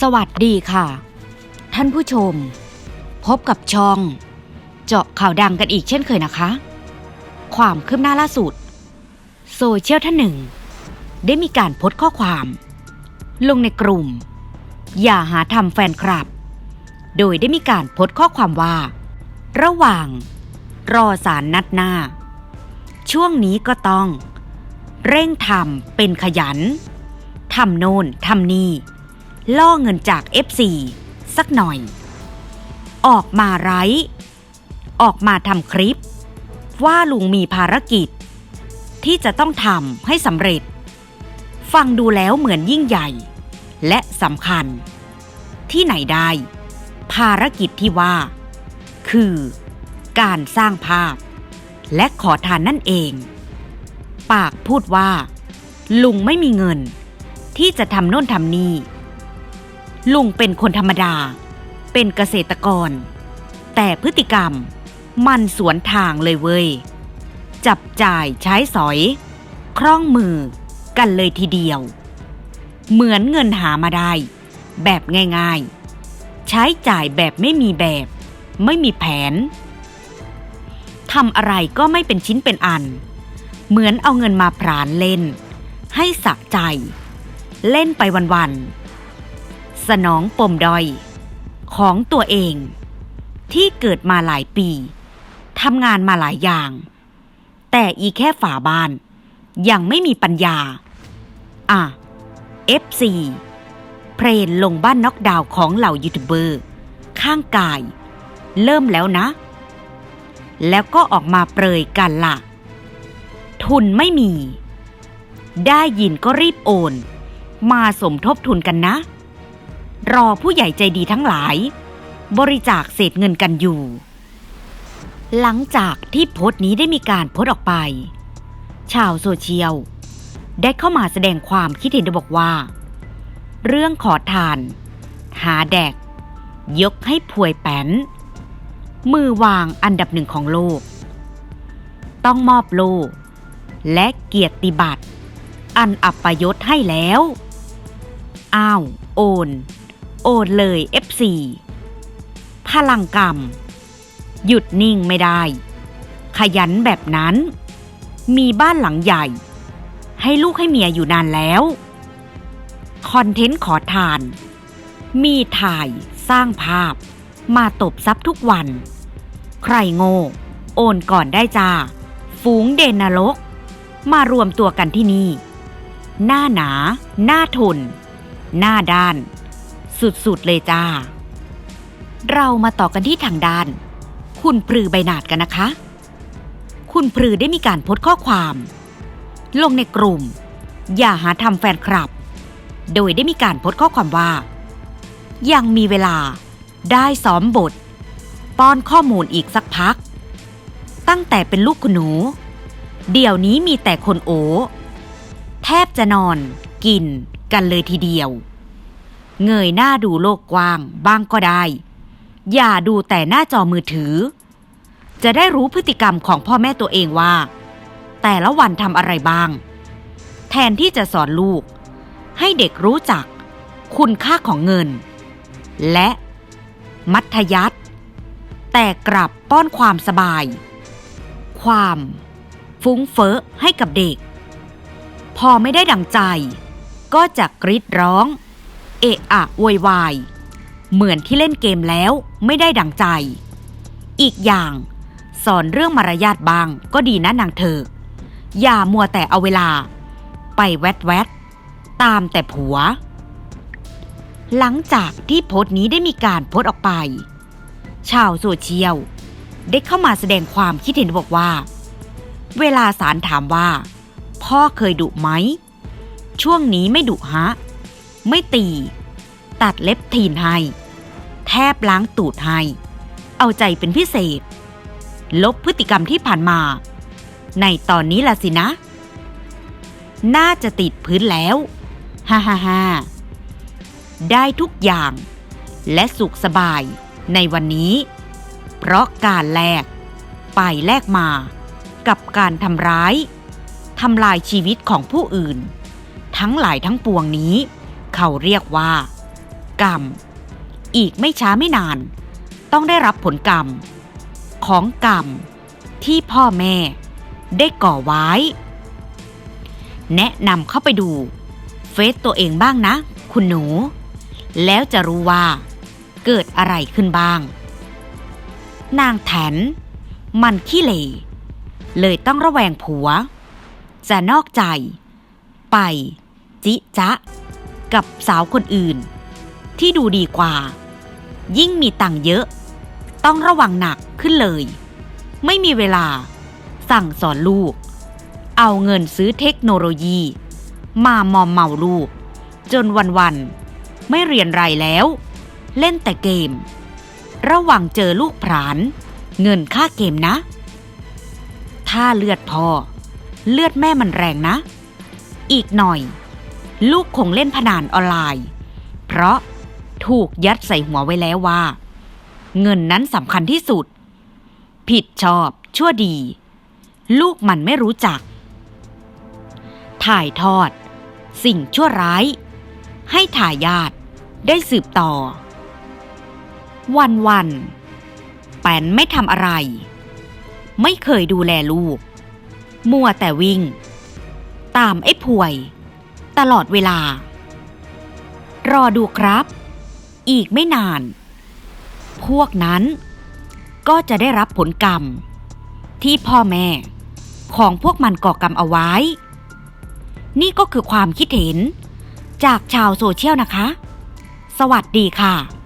สวัสดีค่ะ ท่านผู้ชม พบกับช่อง เจาะข่าวดังกันอีกเช่นเคยนะคะ ความคืบหน้าล่าสุด โซเชียลท่านหนึ่ง ได้มีการโพสต์ข้อความ ลงในกลุ่ม อย่าหาทำแฟนคลับ โดยได้มีการโพสต์ข้อความว่า ระหว่าง รอสารนัดหน้า ช่วงนี้ก็ต้อง เร่งทำเป็นขยันทำโน่นทำนี่ ล่อเงินจาก FC สักหน่อย ออกมาไร้ออกมาทำคลิป ว่าลุงมีภารกิจ ที่จะต้องทำให้สำเร็จ ฟังดูแล้วเหมือนยิ่งใหญ่ และสำคัญ ที่ไหนได้ ภารกิจที่ว่า คือการสร้างภาพ และขอทานนั่นเอง ปากพูดว่า ลุงไม่มีเงิน ที่จะทำโน่นทำนี่ ลุงเป็นคนธรรมดา เป็นเกษตรกร แต่พฤติกรรมมันสวนทางเลยเว้ย จับจ่ายใช้สอย คล่องมือกันเลยทีเดียว เหมือนเงินหามาได้ แบบง่ายๆ ใช้จ่ายแบบไม่มีแบบ ไม่มีแผนทำอะไรก็ไม่เป็นชิ้นเป็นอัน เหมือนเอาเงินมาพรานเล่น ให้สะใจ เล่นไปวันๆ สนองปมดอย ของตัวเอง ที่เกิดมาหลายปีทำงานมาหลายอย่าง แต่อีแค่ฝาบ้าน ยังไม่มีปัญญา อะ FC เพลนลงบ้านน็อกดาวน์ของเหล่ายูทูบเบอร์ ข้างกาย เริ่มแล้วนะ แล้วก็ออกมาเปรยกันละ่ะ ทุนไม่มี ได้ยินก็รีบโอน มาสมทบทุนกันนะ รอผู้ใหญ่ใจดีทั้งหลาย บริจาคเศษเงินกันอยู่ หลังจากที่โพสต์นี้ได้มีการโพสต์ออกไป ชาวโซเชียล ได้เข้ามาแสดงความคิดเห็นโดยบอกว่า เรื่องขอทาน หาแดก ยกให้พวยแป้น มือวางอันดับหนึ่งของโลก ต้องมอบโลกและเกียรติบัตรอันอัปยศให้แล้ว อ้าว โอน โอนเลย FC พลังกรรม หยุดนิ่งไม่ได้ ขยันแบบนั้น มีบ้านหลังใหญ่ ให้ลูกให้เมียอยู่นานแล้ว คอนเทนต์ขอทาน มีถ่ายสร้างภาพ มาตบซับทุกวัน ใครโง่ โอนก่อนได้จ้า ฝูงเดนนรก มารวมตัวกันที่นี่ หน้าหนา หน้าทน หน้าด้าน สุดๆเลยจ้า เรามาต่อกันที่ทางด้าน คุณปรือใบหนาดกันนะคะ คุณปรือได้มีการโพสต์ข้อความ ลงในกลุ่ม อย่าหาทำแฟนคลับ โดยได้มีการโพสต์ข้อความว่า ยังมีเวลาได้ซ้อมบท ป้อนข้อมูลอีกสักพัก ตั้งแต่เป็นลูกคุณหนู เดี๋ยวนี้มีแต่คนโอแทบจะนอน กินกันเลยทีเดียว เงยหน้าดูโลกกว้างบ้างก็ได้ อย่าดูแต่หน้าจอมือถือ จะได้รู้พฤติกรรมของพ่อแม่ตัวเองว่า แต่ละวันทำอะไรบ้าง แทนที่จะสอนลูก ให้เด็กรู้จัก คุณค่าของเงิน และ มัธยัติแต่กลับป้อนความสบาย ความ ฟุ้งเฟ้อให้กับเด็ก พอไม่ได้ดังใจ ก็จะกรีดร้อง เอะอะโวยวาย เหมือนที่เล่นเกมแล้วไม่ได้ดังใจ อีกอย่าง สอนเรื่องมารยาทบ้างก็ดีนะนางเธอ อย่ามัวแต่เอาเวลา ไปแวดแวดตามแต่ผัว หลังจากที่โพสต์นี้ได้มีการโพสต์ออกไป ชาวโซเชียลได้เข้ามาแสดงความคิดเห็นบอกว่า เวลาสารถามว่า พ่อเคยดุไหม ช่วงนี้ไม่ดุฮะ ไม่ตี ตัดเล็บทีนให้ แทบล้างตูดให้ เอาใจเป็นพิเศษ ลบพฤติกรรมที่ผ่านมา ในตอนนี้ล่ะสินะ น่าจะติดพื้นแล้วฮ่าฮ่าฮ่าได้ทุกอย่างและสุขสบายในวันนี้ เพราะการแลกไปแลกมา กับการทำร้ายทำลายชีวิตของผู้อื่น ทั้งหลายทั้งปวงนี้ เขาเรียกว่า กรรม อีกไม่ช้าไม่นาน ต้องได้รับผลกรรม ของกรรม ที่พ่อแม่ ได้ก่อไว้ แนะนำเข้าไปดู เฟซตัวเองบ้างนะ คุณหนู แล้วจะรู้ว่า เกิดอะไรขึ้นบ้าง นางแถน มันขี้เหร่เลยต้องระแวงผัว จะนอกใจ ไป จิจ๊ะ กับสาวคนอื่น ที่ดูดีกว่า ยิ่งมีตังค์เยอะ ต้องระวังหนักขึ้นเลย ไม่มีเวลา สั่งสอนลูก เอาเงินซื้อเทคโนโลยี มามอมเมาลูก จนวันๆไม่เรียนไรแล้ว เล่นแต่เกม ระวังเจอลูกผราน เงินค่าเกมนะ ถ้าเลือดพ่อเลือดแม่มันแรงนะ อีกหน่อย ลูกคงเล่นพนันออนไลน์ เพราะถูกยัดใส่หัวไว้แล้วว่า เงินนั้นสำคัญที่สุด ผิดชอบชั่วดี ลูกมันไม่รู้จัก ถ่ายทอด สิ่งชั่วร้าย ให้ถ่ายาติได้สืบต่อ วันวันแป้นไม่ทำอะไร ไม่เคยดูแลลูก มัวแต่วิ่ง ตามไอ้ป่วย ตลอดเวลา รอดูครับ อีกไม่นาน พวกนั้นก็จะได้รับผลกรรม ที่พ่อแม่ของพวกมันก่อกรรมเอาไว้ นี่ก็คือความคิดเห็น จากชาวโซเชียลนะคะ สวัสดีค่ะ